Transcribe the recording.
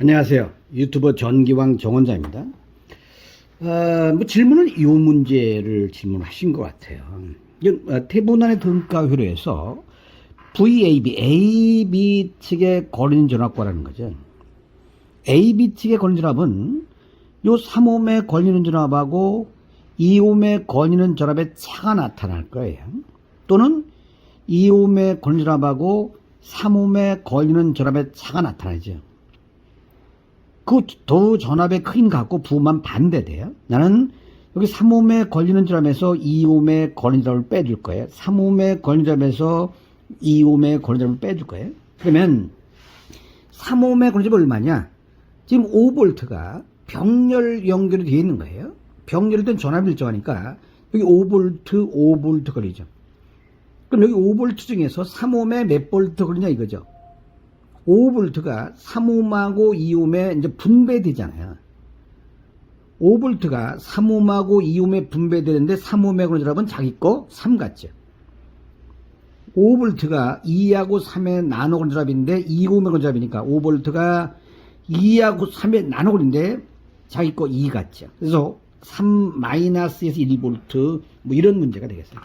안녕하세요. 유튜버 전기왕 정원자입니다. 어, 뭐 질문은 이 문제를 질문하신 것 같아요. 이건, 어, 태분안의 등가효로에서 VAB, AB 측에 걸리는 전압과라는 거죠. AB 측에 걸리는 전압은 요 3옴에 걸리는 전압하고 2옴에 걸리는 전압의 차가 나타날 거예요. 또는 2옴에 걸리는 전압하고 3옴에 걸리는 전압의 차가 나타나죠. 그 도 전압의 크긴 같고 부만 반대돼요. 나는 여기 3옴에 걸리는 전압에서 2옴에 걸리는 전압을 빼줄 거예요. 3옴에 걸리는 전압에서 2옴에 걸리는 전압을 빼줄 거예요. 그러면 3옴에 걸리는 전압이 얼마냐? 지금 5볼트가 병렬 연결이 되어 있는 거예요. 병렬이 된 전압이 일정하니까 여기 5볼트, 5볼트 걸리죠. 그럼 여기 5볼트 중에서 3옴에 몇 볼트 걸리냐 이거죠. 5볼트가 3옴하고 2옴에 이제 분배되잖아요. 5볼트가 3옴하고 2옴에 분배되는데 3옴의 그런 전압은 자기 거 3 같죠. 5볼트가 2하고 3에 나눠 걸린 전압인데 2옴의 그런 전압이니까 5볼트가 2하고 3에 나눠 걸린데 자기 거 2 같죠. 그래서 3 마이너스에서 1볼트 뭐 이런 문제가 되겠어요.